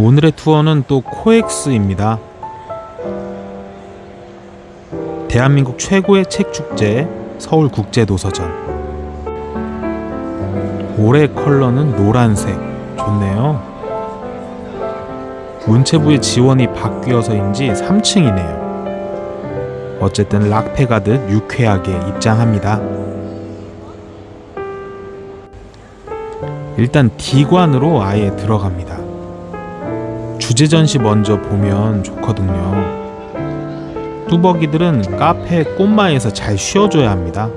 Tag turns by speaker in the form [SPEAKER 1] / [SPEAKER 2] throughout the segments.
[SPEAKER 1] 오늘의 투어는 또 코엑스입니다. 대한민국 최고의 책 축제 서울 국제 도서전. 올해 컬러는 노란색. 좋네요. 문체부의 지원이 바뀌어서인지 3층이네요. 어쨌든 락페 가듯 유쾌하게 입장합니다. 일단 D관으로 아예 들어갑니다. 주제 전시 먼저 보면 좋거든요. 뚜벅이들은 카페 꽃마에서 잘 쉬어줘야 합니다.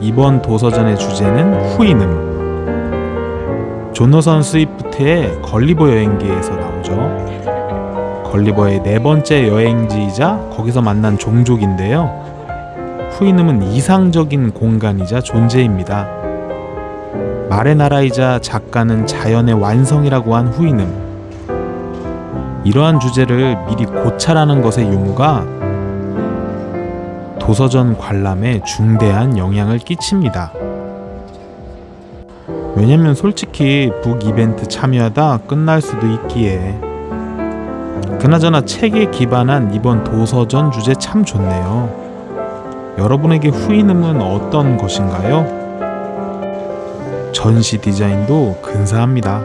[SPEAKER 1] 이번 도서전의 주제는 후이름. 조너선 스위프트의 걸리버 여행기에서 나오죠. 걸리버의 네 번째 여행지이자 거기서 만난 종족인데요. 후이름은 이상적인 공간이자 존재입니다. 말의 나라이자 작가는 자연의 완성이라고 한 후이름. 이러한 주제를 미리 고찰하는 것의 유무가 도서전 관람에 중대한 영향을 끼칩니다. 왜냐면 솔직히 북 이벤트 참여하다 끝날 수도 있기에 그나저나 책에 기반한 이번 도서전 주제 참 좋네요. 여러분에게 후이름은 어떤 것인가요? 전시 디자인도 근사합니다.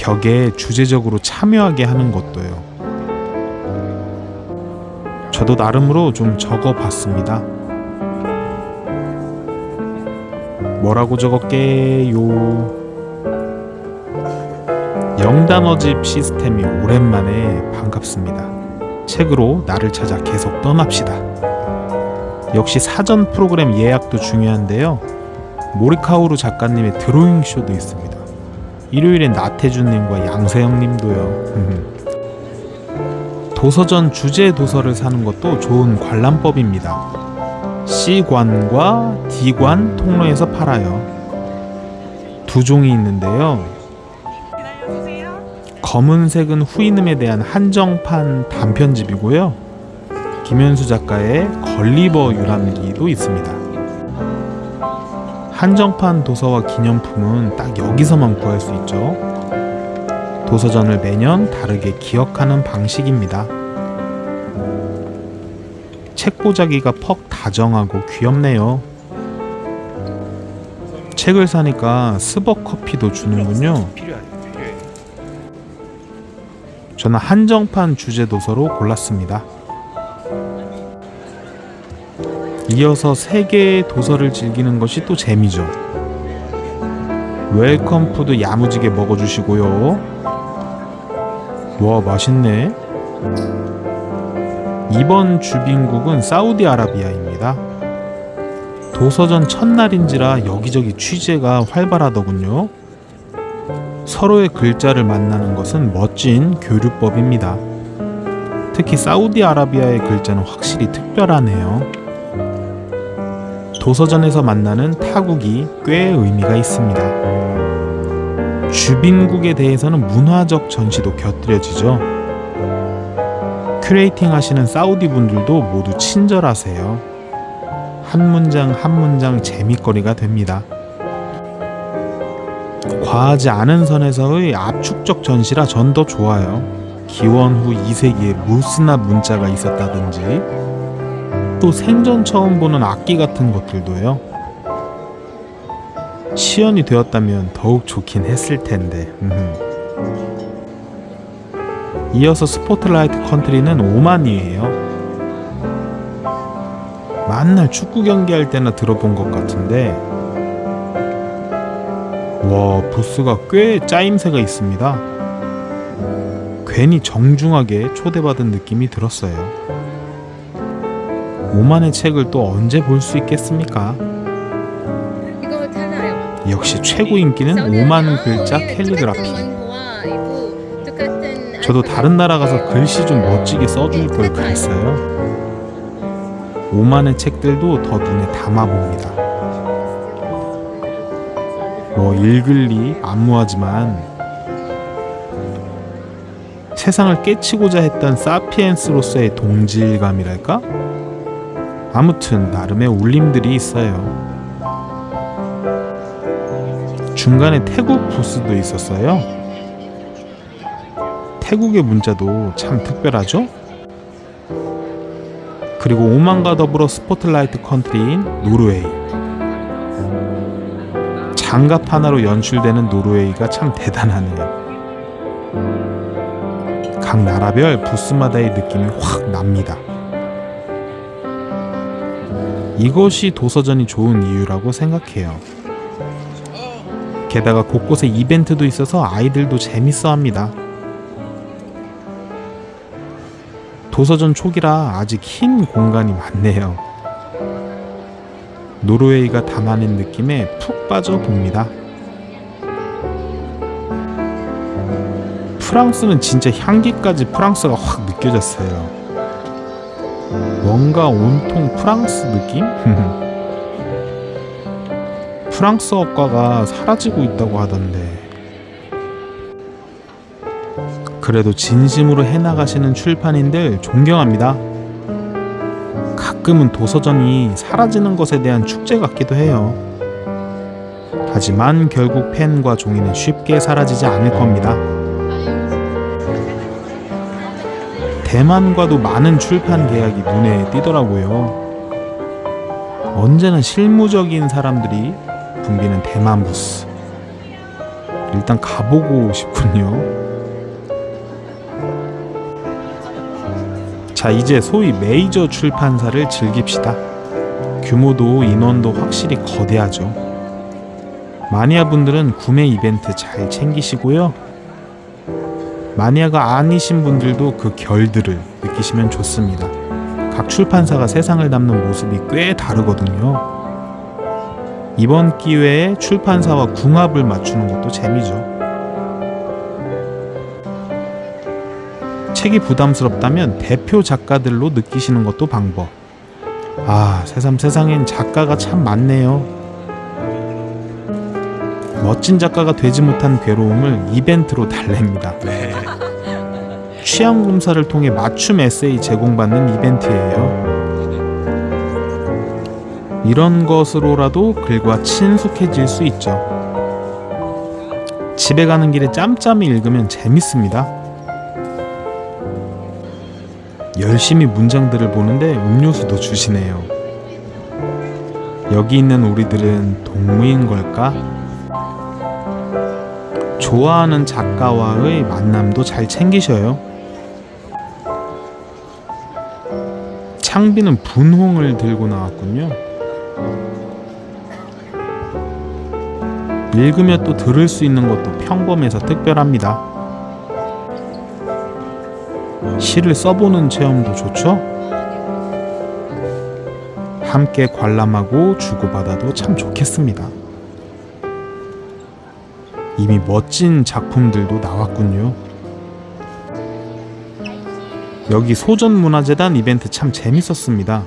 [SPEAKER 1] 벽에 주제적으로 참여하게 하는 것도요. 저도 나름으로 좀 적어 봤습니다. 뭐라고 적었게요? 영단어집 시스템이 오랜만에 반갑습니다. 책으로 나를 찾아 계속 떠납시다. 역시 사전 프로그램 예약도 중요한데요. 모리카우루 작가님의 드로잉 쇼도 있습니다. 일요일엔 나태준님과 양세형님도요. 도서전 주제 도서를 사는 것도 좋은 관람법입니다. C관과 D관 통로에서 팔아요. 두 종이 있는데요. 검은색은 후이름에 대한 한정판 단편집이고요. 김현수 작가의 걸리버 유람기도 있습니다. 한정판 도서와 기념품은 딱 여기서만 구할 수 있죠. 도서전을 매년 다르게 기억하는 방식입니다. 책 보자기가 퍽 다정하고 귀엽네요. 책을 사니까 스벅 커피도 주는군요. 저는 한정판 주제 도서로 골랐습니다. 이어서 세 개의 도서를 즐기는 것이 또 재미죠. 웰컴 푸드 야무지게 먹어주시고요. 와 맛있네. 이번 주빈국은 사우디아라비아입니다. 도서전 첫날인지라 여기저기 취재가 활발하더군요. 서로의 글자를 만나는 것은 멋진 교류법입니다. 특히 사우디아라비아의 글자는 확실히 특별하네요. 도서전에서 만나는 타국이 꽤 의미가 있습니다. 주빈국에 대해서는 문화적 전시도 곁들여지죠. 큐레이팅 하시는 사우디 분들도 모두 친절하세요. 한 문장 한 문장 재미거리가 됩니다. 과하지 않은 선에서의 압축적 전시라 전 더 좋아요. 기원 후 2세기에 무스나 문자가 있었다든지 또 생전 처음 보는 악기 같은 것들도요. 시연이 되었다면 더욱 좋긴 했을 텐데. 이어서 스포트라이트 컨트리는 오만이에요. 만날 축구 경기할 때나 들어본 것 같은데 와 부스가 꽤 짜임새가 있습니다. 괜히 정중하게 초대받은 느낌이 들었어요. 오만의 책을 또 언제 볼 수 있겠습니까? 역시 최고 인기는 오만 글자 캘리그라피. 저도 다른 나라 가서 글씨 좀 멋지게 써줄 걸 그랬어요. 오만의 책들도 더 눈에 담아봅니다. 뭐 읽을리 안무하지만 세상을 깨치고자 했던 사피엔스로서의 동질감이랄까? 아무튼 나름의 울림들이 있어요. 중간에 태국 부스도 있었어요. 태국의 문자도 참 특별하죠? 그리고 오만과 더불어 스포트라이트 컨트리인 노르웨이. 장갑 하나로 연출되는 노르웨이가 참 대단하네요. 각 나라별 부스마다의 느낌이 확 납니다. 이것이 도서전이 좋은 이유라고 생각해요. 게다가 곳곳에 이벤트도 있어서 아이들도 재밌어 합니다. 도서전 초기라 아직 흰 공간이 많네요. 노르웨이가 담아낸 느낌에 푹 빠져 봅니다. 프랑스는 진짜 향기까지 프랑스가 확 느껴졌어요. 뭔가 온통 프랑스 느낌? 프랑스어과가 사라지고 있다고 하던데. 그래도 진심으로 해나가시는 출판인들 존경합니다. 가끔은 도서전이 사라지는 것에 대한 축제 같기도 해요. 하지만 결국 펜과 종이는 쉽게 사라지지 않을 겁니다. 대만과도 많은 출판 계약이 눈에 띄더라고요. 언제나 실무적인 사람들이 붐비는 대만 부스. 일단 가보고 싶군요. 자, 이제 소위 메이저 출판사를 즐깁시다. 규모도 인원도 확실히 거대하죠. 마니아 분들은 구매 이벤트 잘 챙기시고요. 마니아가 아니신 분들도 그 결들을 느끼시면 좋습니다. 각 출판사가 세상을 담는 모습이 꽤 다르거든요. 이번 기회에 출판사와 궁합을 맞추는 것도 재미죠. 책이 부담스럽다면 대표 작가들로 느끼시는 것도 방법. 아, 새삼 세상엔 작가가 참 많네요. 멋진 작가가 되지 못한 괴로움을 이벤트로 달랩니다. 취향 검사를 통해 맞춤 에세이 제공받는 이벤트예요. 이런 것으로라도 글과 친숙해질 수 있죠. 집에 가는 길에 짬짬이 읽으면 재밌습니다. 열심히 문장들을 보는데 음료수도 주시네요. 여기 있는 우리들은 동무인 걸까? 좋아하는 작가와의 만남도 잘 챙기셔요. 창비는 분홍을 들고 나왔군요. 읽으며 또 들을 수 있는 것도 평범해서 특별합니다. 시를 써보는 체험도 좋죠? 함께 관람하고 주고받아도 참 좋겠습니다. 이미 멋진 작품들도 나왔군요. 여기 소전문화재단 이벤트 참 재밌었습니다.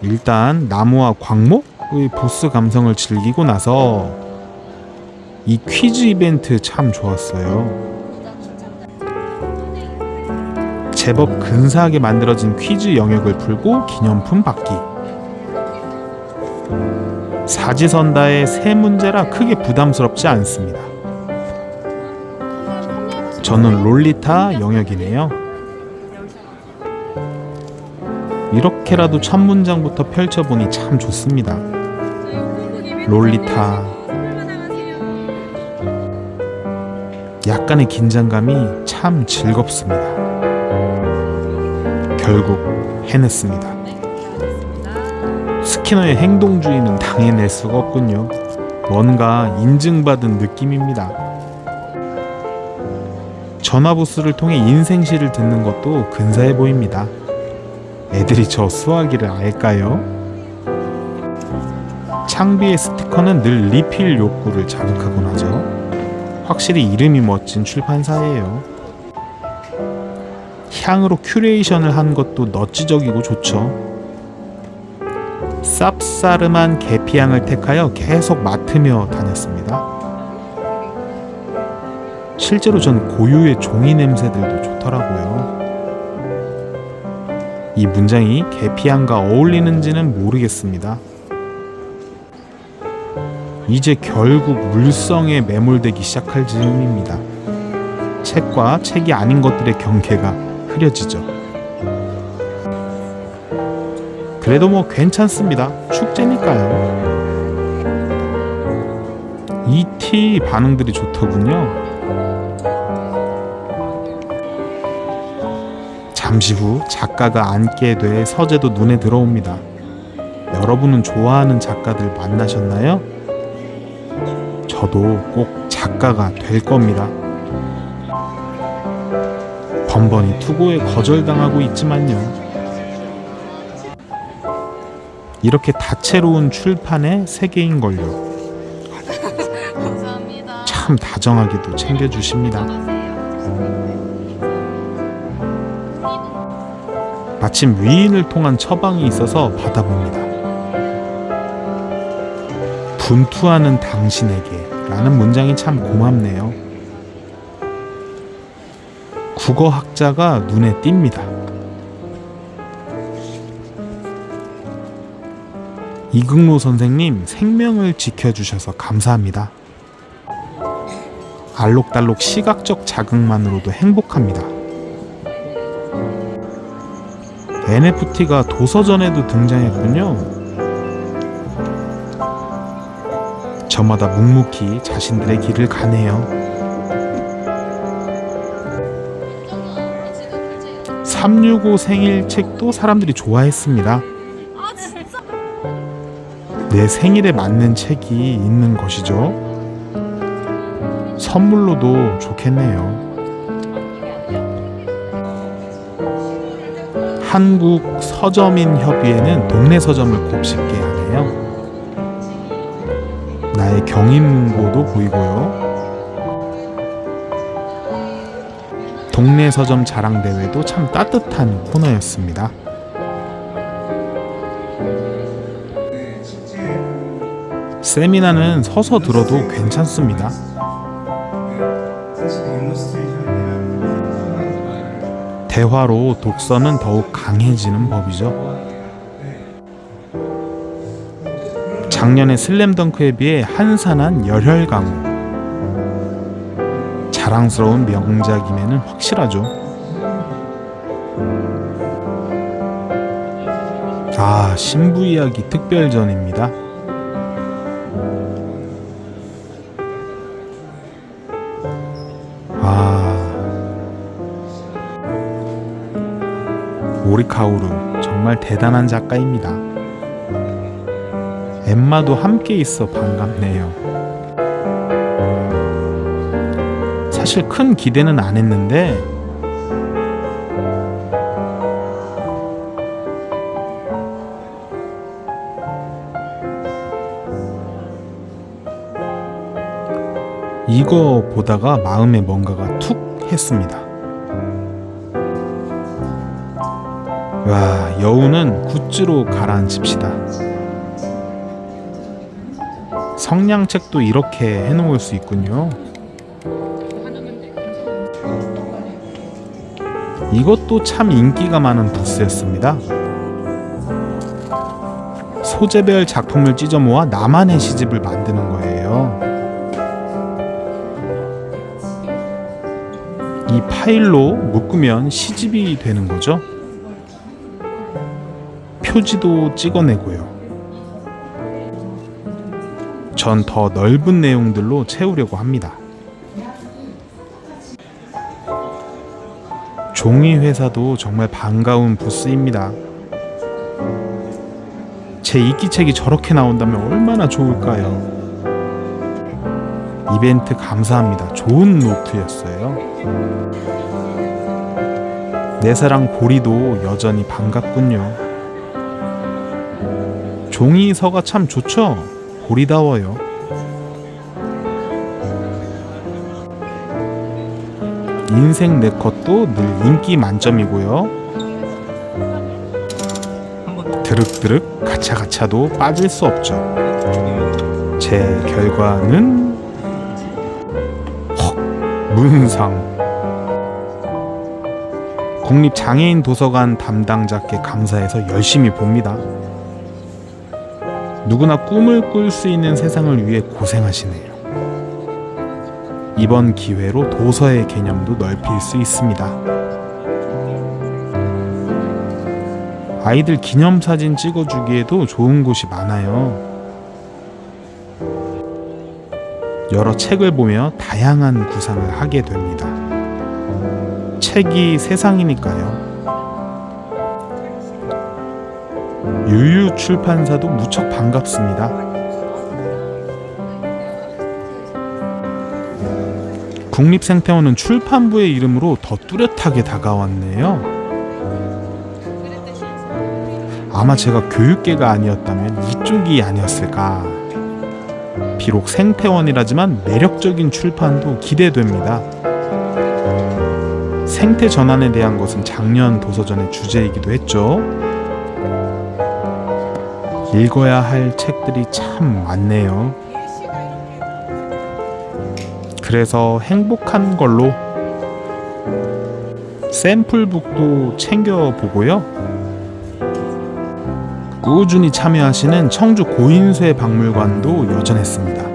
[SPEAKER 1] 일단 나무와 광목의 보스 감성을 즐기고 나서 이 퀴즈 이벤트 참 좋았어요. 제법 근사하게 만들어진 퀴즈 영역을 풀고 기념품 받기. 사지선다의 세 문제라 크게 부담스럽지 않습니다. 저는 롤리타 영역이네요. 이렇게라도 첫 문장부터 펼쳐보니 참 좋습니다. 롤리타. 약간의 긴장감이 참 즐겁습니다. 결국 해냈습니다. 스키너의 행동주의는 당해낼 수가 없군요. 뭔가 인증받은 느낌입니다. 전화부스를 통해 인생시를 듣는 것도 근사해 보입니다. 애들이 저 수화기를 알까요? 창비의 스티커는 늘 리필 욕구를 자극하곤 하죠. 확실히 이름이 멋진 출판사예요. 향으로 큐레이션을 한 것도 너찌적이고 좋죠. 쌉싸름한 계피향을 택하여 계속 맡으며 다녔습니다. 실제로 전 고유의 종이 냄새들도 좋더라고요. 이 문장이 계피향과 어울리는지는 모르겠습니다. 이제 결국 물성에 매몰되기 시작할 즈음입니다. 책과 책이 아닌 것들의 경계가 흐려지죠. 그래도 뭐 괜찮습니다. 축제니까요. ET 반응들이 좋더군요. 잠시 후 작가가 앉게 돼 서재도 눈에 들어옵니다. 여러분은 좋아하는 작가들 만나셨나요? 저도 꼭 작가가 될 겁니다. 번번이 투고에 거절당하고 있지만요. 이렇게 다채로운 출판의 세계인 걸요.
[SPEAKER 2] 감사합니다.
[SPEAKER 1] 참 다정하게도 챙겨주십니다. 마침 위인을 통한 처방이 있어서 받아봅니다. 분투하는 당신에게 라는 문장이 참 고맙네요. 국어학자가 눈에 띕니다. 이극노 선생님 생명을 지켜주셔서 감사합니다. 알록달록 시각적 자극만으로도 행복합니다. NFT가 도서전에도 등장했군요. 저마다 묵묵히 자신들의 길을 가네요. 365 생일 책도 사람들이 좋아했습니다.
[SPEAKER 2] 아?
[SPEAKER 1] 내 생일에 맞는 책이 있는 것이죠. 선물로도 좋겠네요. 한국 서점인 협의회는 동네 서점을 곱씹게 하네요. 나의 경인문고도 보이고요. 동네 서점 자랑 대회도 참 따뜻한 코너였습니다. 세미나는 서서 들어도 괜찮습니다. 대화로 독서는 더욱 강해지는 법이죠. 작년의 슬램덩크에 비해 한산한 열혈 강호. 자랑스러운 명작임에는 확실하죠. 아, 신부 이야기 특별전입니다. 모리카오루 정말 대단한 작가입니다. 엠마도 함께 있어 반갑네요. 사실 큰 기대는 안 했는데 이거 보다가 마음에 뭔가가 툭 했습니다. 와, 여우는 굿즈로 가라앉힙시다. 성냥책도 이렇게 해놓을 수 있군요. 이것도 참 인기가 많은 부스였습니다. 소재별 작품을 찢어 모아 나만의 시집을 만드는 거예요. 이 파일로 묶으면 시집이 되는 거죠. 표지도 찍어내고요. 전 더 넓은 내용들로 채우려고 합니다. 종이 회사도 정말 반가운 부스입니다. 제 이기책이 저렇게 나온다면 얼마나 좋을까요? 이벤트 감사합니다. 좋은 노트였어요. 내 사랑 보리도 여전히 반갑군요. 종이서가 참 좋죠? 보리다워요. 인생 내 컷도 늘 인기 만점이고요. 드륵드륵 가차가차도 빠질 수 없죠. 제 결과는 헉 문상 국립장애인 도서관 담당자께 감사해서 열심히 봅니다. 누구나 꿈을 꿀 수 있는 세상을 위해 고생하시네요. 이번 기회로 도서의 개념도 넓힐 수 있습니다. 아이들 기념사진 찍어주기에도 좋은 곳이 많아요. 여러 책을 보며 다양한 구상을 하게 됩니다. 책이 세상이니까요. 유유 출판사도 무척 반갑습니다. 국립생태원은 출판부의 이름으로 더 뚜렷하게 다가왔네요. 아마 제가 교육계가 아니었다면 이쪽이 아니었을까. 비록 생태원이라지만 매력적인 출판도 기대됩니다. 생태 전환에 대한 것은 작년 도서전의 주제이기도 했죠. 읽어야 할 책들이 참 많네요. 그래서 행복한 걸로 샘플북도 챙겨보고요. 꾸준히 참여하시는 청주 고인쇄 박물관도 여전했습니다.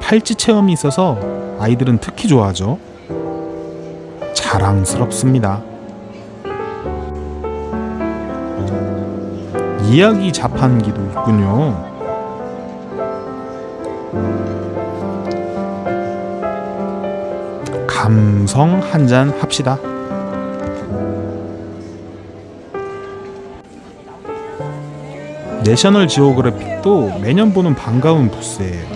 [SPEAKER 1] 팔찌 체험이 있어서 아이들은 특히 좋아하죠. 자랑스럽습니다. 이야기 자판기도 있군요. 감성 한 잔 합시다. 내셔널 지오그래픽도 매년 보는 반가운 부스예요.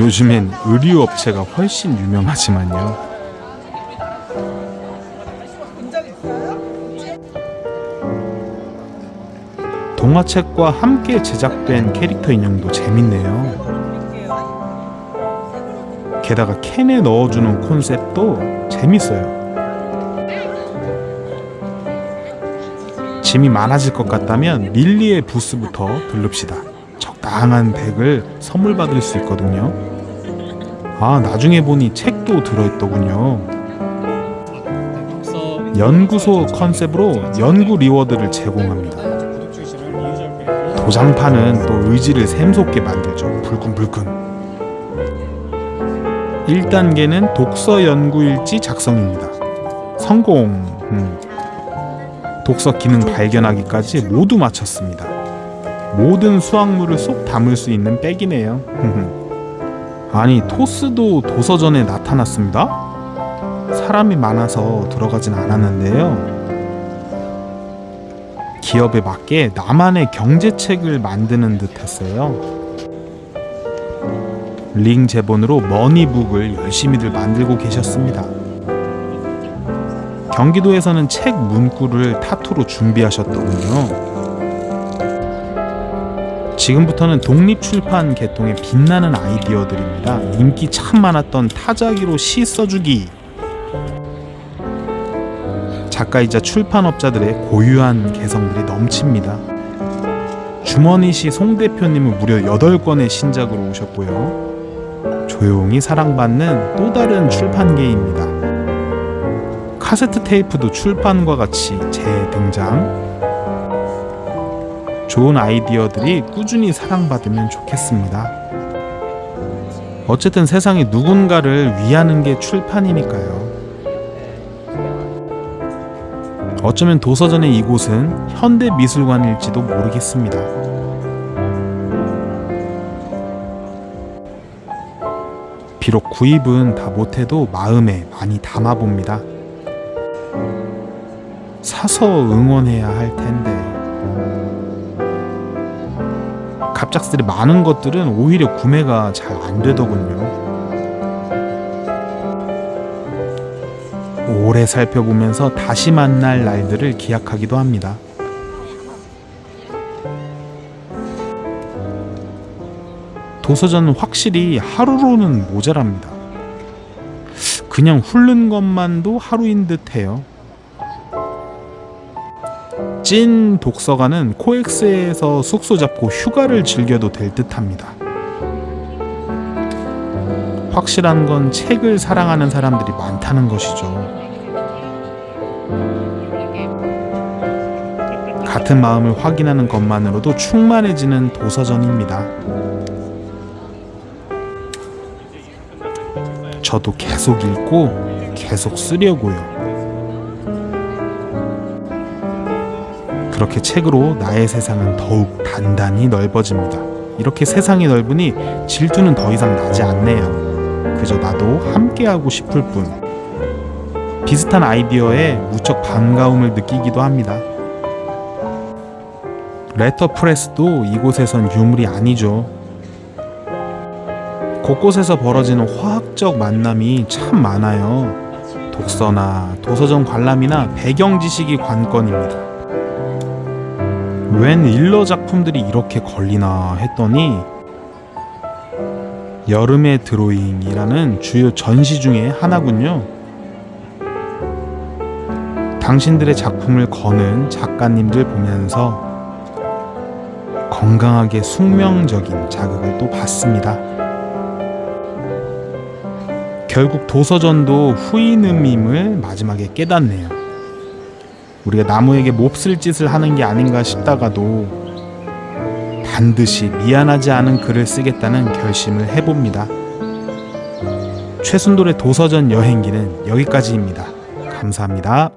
[SPEAKER 1] 요즘엔 의류 업체가 훨씬 유명하지만요. 동화책과 함께 제작된 캐릭터 인형도
[SPEAKER 3] 재밌네요.
[SPEAKER 1] 게다가 캔에 넣어주는 콘셉트도 재밌어요. 짐이 많아질 것 같다면 릴리의 부스부터 들릅시다. 적당한 백을 선물 받을 수 있거든요. 아, 나중에 보니 책도 들어있더군요. 연구소 컨셉으로 연구 리워드를 제공합니다. 도장판은 또 의지를 샘솟게 만들죠. 불끈불끈. 1단계는 독서 연구일지 작성입니다. 성공! 음. 독서 기능 발견하기까지 모두 마쳤습니다. 모든 수확물을 쏙 담을 수 있는 백이네요. 아니, 토스도 도서전에 나타났습니다. 사람이 많아서 들어가진 않았는데요. 기업에 맞게 나만의 경제책을 만드는 듯 했어요. 링 제본으로 머니북을 열심히들 만들고 계셨습니다. 경기도에서는 책 문구를 타투로 준비하셨더군요. 지금부터는 독립출판 개통의 빛나는 아이디어들입니다. 인기 참 많았던 타자기로 시 써주기. 작가이자 출판업자들의 고유한 개성들이 넘칩니다. 주머니시 송 대표님은 무려 8권의 신작으로 오셨고요. 조용히 사랑받는 또 다른 출판계입니다. 카세트 테이프도 출판과 같이 재등장. 좋은 아이디어들이 꾸준히 사랑받으면 좋겠습니다. 어쨌든 세상에 누군가를 위하는 게 출판이니까요. 어쩌면 도서전의 이곳은 현대 미술관일지도 모르겠습니다. 비록 구입은 다 못해도 마음에 많이 담아봅니다. 사서 응원해야 할 텐데. 갑작스레 많은 것들은 오히려 구매가 잘 안 되더군요. 오래 살펴보면서 다시 만날 날들을 기약하기도 합니다. 도서전은 확실히 하루로는 모자랍니다. 그냥 훑는 것만도 하루인 듯해요. 찐 독서가는 코엑스에서 숙소 잡고 휴가를 즐겨도 될 듯합니다. 확실한 건 책을 사랑하는 사람들이 많다는 것이죠. 같은 마음을 확인하는 것만으로도 충만해지는 도서전입니다. 저도 계속 읽고 계속 쓰려고요. 그렇게 책으로 나의 세상은 더욱 단단히 넓어집니다. 이렇게 세상이 넓으니 질투는 더 이상 나지 않네요. 그저 나도 함께하고 싶을 뿐. 비슷한 아이디어에 무척 반가움을 느끼기도 합니다. 레터프레스도 이곳에선 유물이 아니죠. 곳곳에서 벌어지는 화학적 만남이 참 많아요. 독서나 도서전 관람이나 배경 지식이 관건입니다. 웬 일러 작품들이 이렇게 걸리나 했더니 여름의 드로잉이라는 주요 전시 중에 하나군요. 당신들의 작품을 거는 작가님들 보면서 건강하게 숙명적인 자극을 또 받습니다. 결국 도서전도 후인음임을 마지막에 깨닫네요. 우리가 나무에게 몹쓸 짓을 하는 게 아닌가 싶다가도 반드시 미안하지 않은 글을 쓰겠다는 결심을 해봅니다. 최순돌의 도서전 여행기는 여기까지입니다. 감사합니다.